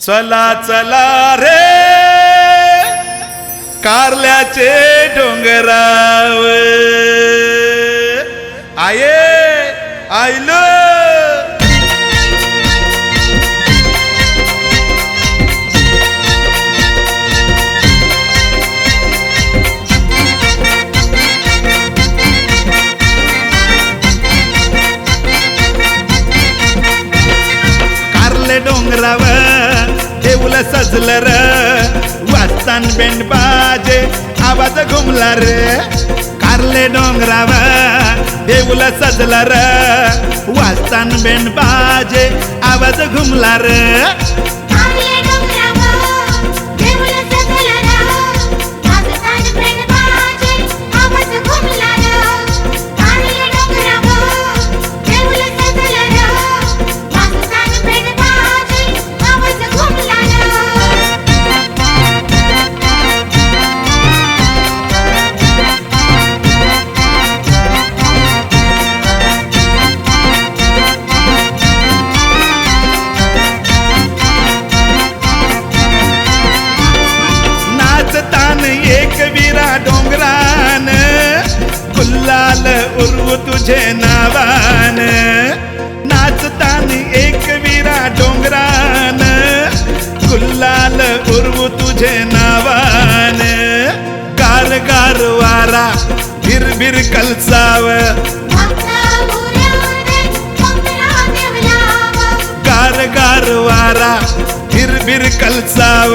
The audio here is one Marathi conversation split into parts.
चला चला रे. कारल्याचे डोंगराव. आये आईलो. कारले डोंगराव देऊल सजल र. वाचतान बेंड बाजे आवाज घुमला रे. कारले डोंगराव देऊल सजल र. वाचतान बेंड बाजे आवाज घुमला रे. उर्व तुझे नावान. नाचतानी एक विरा डोंगरान. गुल्लाल उर्व तुझे नावान. गार गार वारा भिरभिर कलसाव. गार गार वारा भिरभिर कलसाव.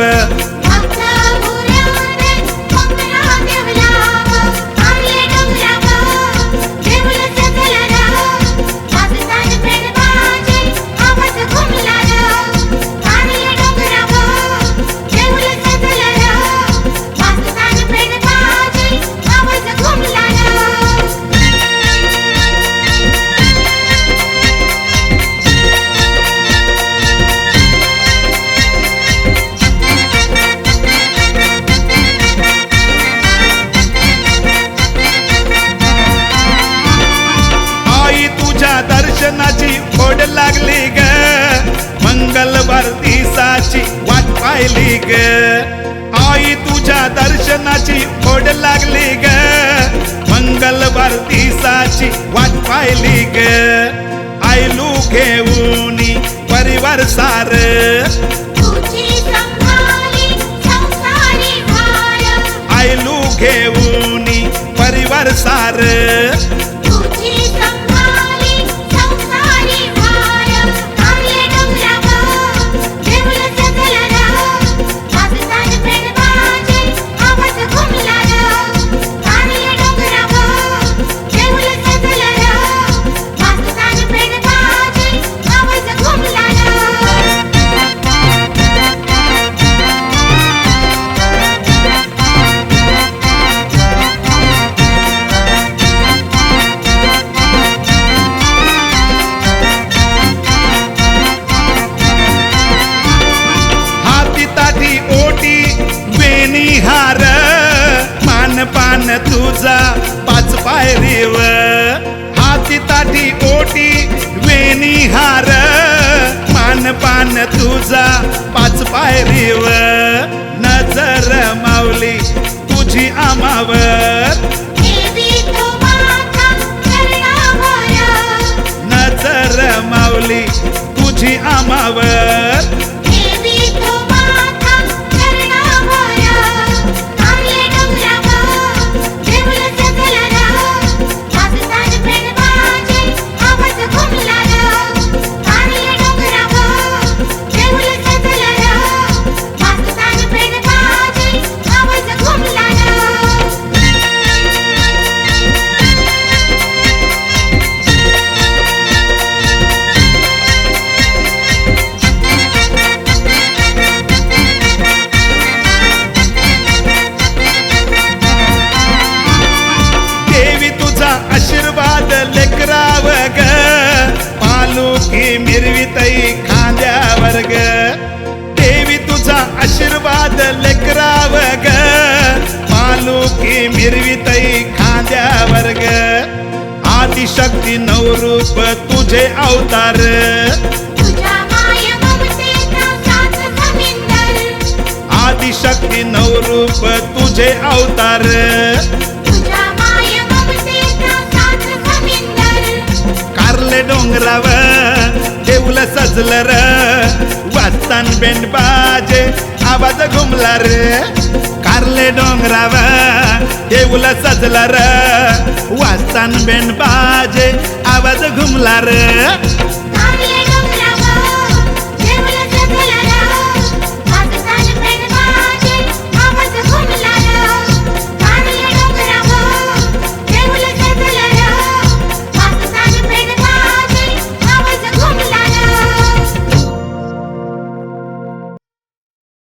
दिसाची वाट पाहिली ग. आई तुझ्या दर्शनाची ओढ लागली ग. मंगलवार दिसाची वाट पाहिली ग. आयलू घेऊन परिवार सार. आयलू घेऊन परिवार सार. पान तुझा पाच पायरीव हाती ताटी ओटी वेणी हार. मान पान तुझा पाच पायरीव नजर मावली तुझी आमावर. नजर मावली तुझी आमावर. मिरवितई खांद्यावर ग. देवी तुझा आशीर्वाद लेकराव ग. पालुकी मिरवितई खांद्यावर ग. आदिशक्ती नवरूप तुझे अवतार. आदिशक्ती नवरूप तुझे अवतार. कारले डोंगराव देऊल र. वाजतान बेंड बाजे आवाज घुमला रे. कारले डोंगराव देऊला सजला र. वाजतान बेंड बाजे आवाज घुमला रे.